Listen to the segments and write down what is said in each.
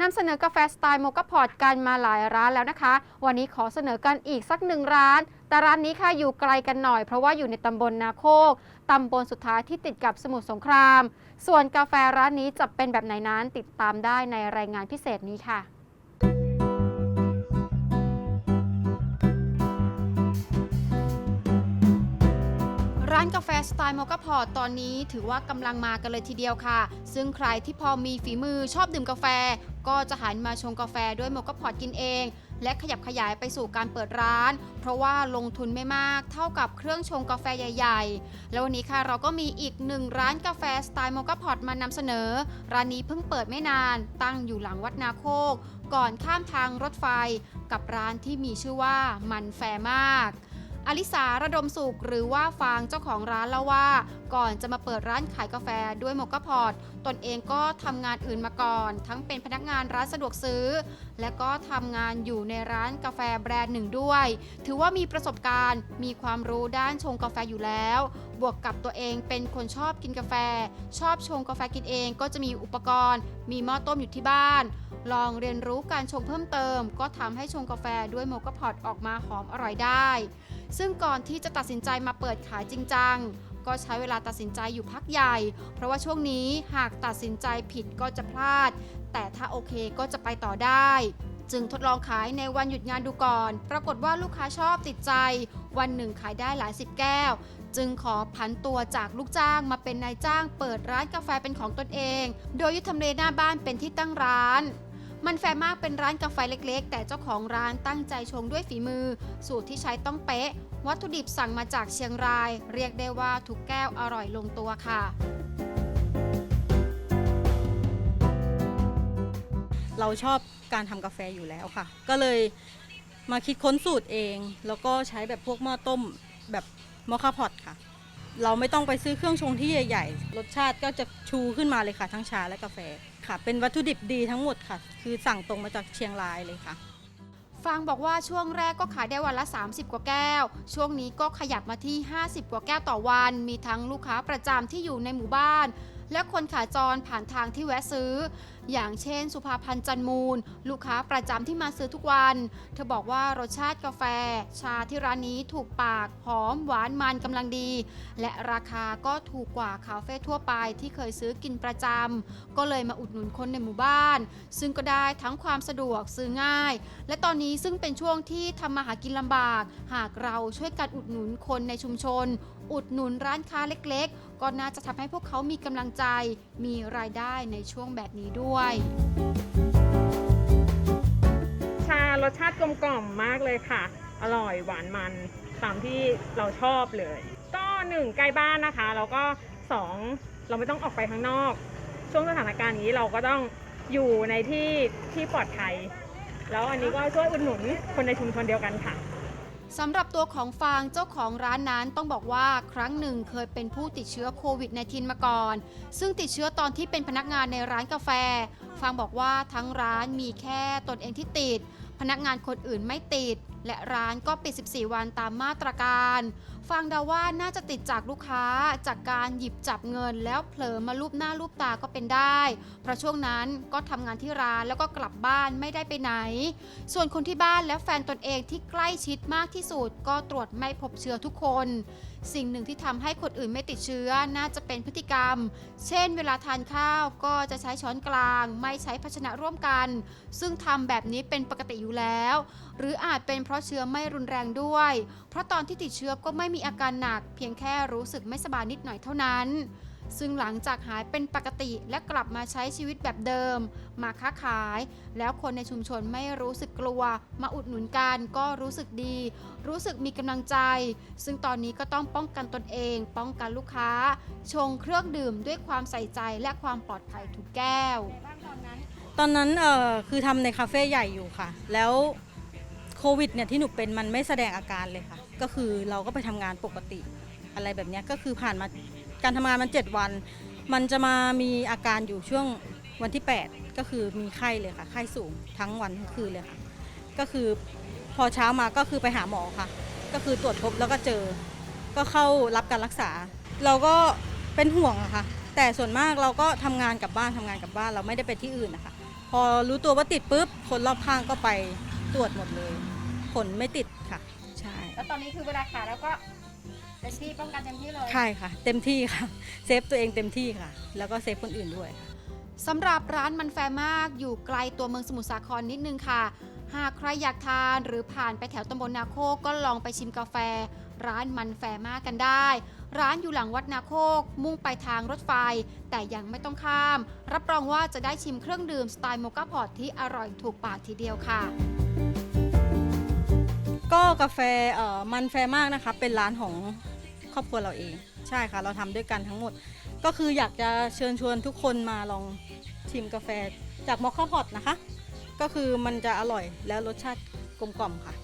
นำเสนอกาแฟสไตล์โมกพอร์ตกันมาหลายร้านแล้วนะคะ วันนี้ขอเสนอกันอีกสักหนึ่งร้าน แต่ร้านนี้ค่ะอยู่ไกลกันหน่อยเพราะว่าอยู่ในตำบลนาโคกตำบลสุดท้ายที่ติดกับสมุทรสงคราม ส่วนกาแฟร้านนี้จะเป็นแบบไหนนั้นติดตามได้ในรายงานพิเศษนี้ค่ะานกาแฟสไตล์โมกาพอตตอนนี้ถือว่ากำลังมากันเลยทีเดียวค่ะ ซึ่งใครที่พอมีฝีมือชอบดื่มกาแฟ ก็จะหันมาชงกาแฟด้วยโมกาพอตกินเอง และขยับขยายไปสู่การเปิดร้าน เพราะว่าลงทุนไม่มากเท่ากับเครื่องชงกาแฟใหญ่ๆ แล้ววันนี้ค่ะเราก็มีอีกหนึ่งร้านกาแฟสไตล์โมกาพอตมานำเสนอ ร้านนี้เพิ่งเปิดไม่นาน ตั้งอยู่หลังวัดนาโคก ก่อนข้ามทางรถไฟ กับร้านที่มีชื่อว่ามันแฟมาก อลิสาระดมสุขหรือว่าฟางเจ้าของร้านเล่าว่า ก่อนจะมาเปิดร้านขายกาแฟด้วยโมกพอร์ตตนเองก็ทำงานอื่นมาก่อน ทั้งเป็นพนักงานร้านสะดวกซื้อ และก็ทำงานอยู่ในร้านกาแฟแบรนด์หนึ่งด้วย ถือว่ามีประสบการณ์ มีความรู้ด้านชงกาแฟอยู่แล้ว บวกกับตัวเองเป็นคนชอบกินกาแฟ ชอบชงกาแฟกินเองก็จะมีอุปกรณ์ มีหม้อต้มอยู่ที่บ้าน ลองเรียนรู้การชงเพิ่มเติม ก็ทำให้ชงกาแฟด้วยโมกพอร์ตออกมาหอมอร่อยได้ ซึ่งก่อนที่จะตัดสินใจมาเปิดขายจริงจัง ก็ใช้เวลาตัดสินใจอยู่พักใหญ่ เพราะว่าช่วงนี้หากตัดสินใจผิดก็จะพลาด แต่ถ้าโอเคก็จะไปต่อได้ จึงทดลองขายในวันหยุดงานดูก่อน ปรากฏว่าลูกค้าชอบติดใจ วันหนึ่งขายได้หลายสิบแก้ว จึงขอผันตัวจากลูกจ้างมาเป็นนายจ้าง เปิดร้านกาแฟเป็นของตนเอง โดยยึดทำเลหน้าบ้านเป็นที่ตั้งร้าน มันแฟร์มากเป็นร้านกาแฟเล็ก ๆ แต่เจ้าของร้านตั้งใจชงด้วยฝีมือ สูตรที่ใช้ต้องเป๊ะ วัตถุดิบสั่งมาจากเชียงราย เรียกได้ว่าทุกแก้วอร่อยลงตัวค่ะ เราชอบการทำกาแฟอยู่แล้วค่ะ ก็เลยมาคิดค้นสูตรเอง แล้วก็ใช้แบบพวกหม้อต้มแบบมอคาพอตค่ะ เราไม่ต้องไปซื้อเครื่องชงที่ใหญ่ ๆ รสชาติก็จะชูขึ้นมาเลยค่ะทั้งชาและกาแฟ ค่ะ เป็นวัตถุดิบดีทั้งหมดค่ะ คือสั่งตรงมาจากเชียงรายเลยค่ะ ฟางบอกว่าช่วงแรกก็ขายได้วันละ 30 กว่าแก้ว ช่วงนี้ก็ขยับมาที่ 50 กว่าแก้วต่อวัน มีทั้งลูกค้าประจำที่อยู่ในหมู่บ้าน และคนขาจรผ่านทางที่แวะซื้อ อย่างเช่น สุภาพันธ์จันมูล ลูกค้าประจำที่มาซื้อทุกวัน เธอบอกว่ารสชาติกาแฟ ชาที่ร้านนี้ถูกปาก หอมหวานมันกำลังดี และราคาก็ถูกกว่าคาเฟ่ทั่วไปที่เคยซื้อกินประจำก็เลยมาอุดหนุนคนในหมู่บ้าน ซึ่งก็ได้ทั้งความสะดวกซื้อง่าย และตอนนี้ซึ่งเป็นช่วงที่ทำมาหากินลำบาก หากเราช่วยกันอุดหนุนคนในชุมชน อุดหนุนร้านค้าเล็กๆ ก็น่าจะทำให้พวกเขามีกำลังใจ มีรายได้ในช่วงแบบนี้ด้วย ชารสชาติกลมกล่อมมากเลยค่ะ อร่อยหวานมันตามที่เราชอบเลย ก็หนึ่งใกล้บ้านนะคะแล้วก็สองเราไม่ต้องออกไปข้างนอก ช่วงสถานการณ์นี้เราก็ต้องอยู่ในที่ที่ปลอดภัย แล้วอันนี้ก็ช่วยอุดหนุนคนในชุมชนเดียวกันค่ะ สำหรับตัวของฟางเจ้าของร้านนั้นต้องบอกว่าครั้งหนึ่งเคยเป็นผู้ติดเชื้อโควิด -19 มาก่อน ซึ่งติดเชื้อตอนที่เป็นพนักงานในร้านกาแฟ ฟางบอกว่าทั้งร้านมีแค่ตนเองที่ติด พนักงานคนอื่นไม่ติด และร้านก็ปิด 14 วันตามมาตรการฟางดาว่าน่าจะติดจากลูกค้าจากการหยิบจับเงิน แล้วเผลอมาลูบหน้าลูบตาก็เป็นได้ เพราะช่วงนั้นก็ทำงานที่ร้านแล้วก็กลับบ้านไม่ได้ไปไหน ส่วนคนที่บ้านและแฟนตนเองที่ใกล้ชิดมากที่สุด ก็ตรวจไม่พบเชื้อทุกคน สิ่งหนึ่งที่ทำให้คนอื่นไม่ติดเชื้อน่าจะเป็นพฤติกรรม เช่น เวลาทานข้าวก็จะใช้ช้อนกลาง ไม่ใช้ภาชนะร่วมกัน ซึ่งทำแบบนี้เป็นปกติอยู่แล้ว หรืออาจเป็นเพราะเชื้อไม่รุนแรงด้วย เพราะตอนที่ติดเชื้อก็ไม่มีอาการหนัก เพียงแค่รู้สึกไม่สบายนิดหน่อยเท่านั้น ซึ่งหลังจากหายเป็นปกติและกลับมาใช้ชีวิตแบบเดิม มาค้าขาย แล้วคนในชุมชนไม่รู้สึกกลัว มาอุดหนุนกันก็รู้สึกดี รู้สึกมีกำลังใจ ซึ่งตอนนี้ก็ต้องป้องกันตนเอง ป้องกันลูกค้า ชงเครื่องดื่มด้วยความใส่ใจและความปลอดภัยทุกแก้ว ตอนนั้นเออคือทำในคาเฟ่ใหญ่อยู่ค่ะ แล้ว โควิดเนี่ยที่หนูเป็นมันไม่แสดงอาการเลยค่ะ ก็คือเราก็ไปทำงานปกติ อะไรแบบเนี้ยก็คือผ่านมาการทำงานมัน 7 วัน มันจะมามีอาการอยู่ช่วงวันที่ 8 ก็คือมีไข้เลยค่ะ ไข้สูงทั้งวันทั้งคืนเลยค่ะ ก็คือพอเช้ามาก็คือไปหาหมอค่ะ ก็คือตรวจพบแล้วก็เจอ ก็เข้ารับการรักษา เราก็เป็นห่วงอะค่ะ แต่ส่วนมากเราก็ทำงานกลับบ้านทำงานกลับบ้านเราไม่ได้ไปที่อื่นนะคะ พอรู้ตัวว่าติดปุ๊บคนรอบข้างก็ไป ตรวจหมดเลย ผลไม่ติดค่ะ ใช่แล้วตอนนี้คือเวลาขายแล้วก็เต็มที่ป้องกันเต็มที่เลย ใช่ค่ะ เต็มที่ค่ะ เซฟตัวเองเต็มที่ค่ะ แล้วก็เซฟคนอื่นด้วยค่ะ สำหรับร้านมันแฟร์มากอยู่ไกลตัวเมืองสมุทรสาครนิดนึงค่ะ หากใครอยากทานหรือผ่านไปแถวตำบลนาโคกก็ลองไปชิมกาแฟ ร้านมันแฟร์มากกันได้ ร้านอยู่หลังวัดนาโคก มุ่งไปทางรถไฟ แต่ยังไม่ต้องข้าม รับรองว่าจะได้ชิมเครื่องดื่มสไตล์โมกาพอตที่อร่อยถูกปากทีเดียวค่ะ ก็กาแฟเอ่อมันแฟร์มากนะคะเป็นร้านของครอบครัวเราเอง ใช่ค่ะ เราทำด้วยกันทั้งหมด ก็คืออยากจะเชิญชวนทุกคนมาลองชิมกาแฟจากมอคค่าพอตนะคะ ก็คือมันจะอร่อยแล้วรสชาติกลมกล่อมค่ะ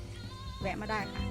แวะมาได้ค่ะ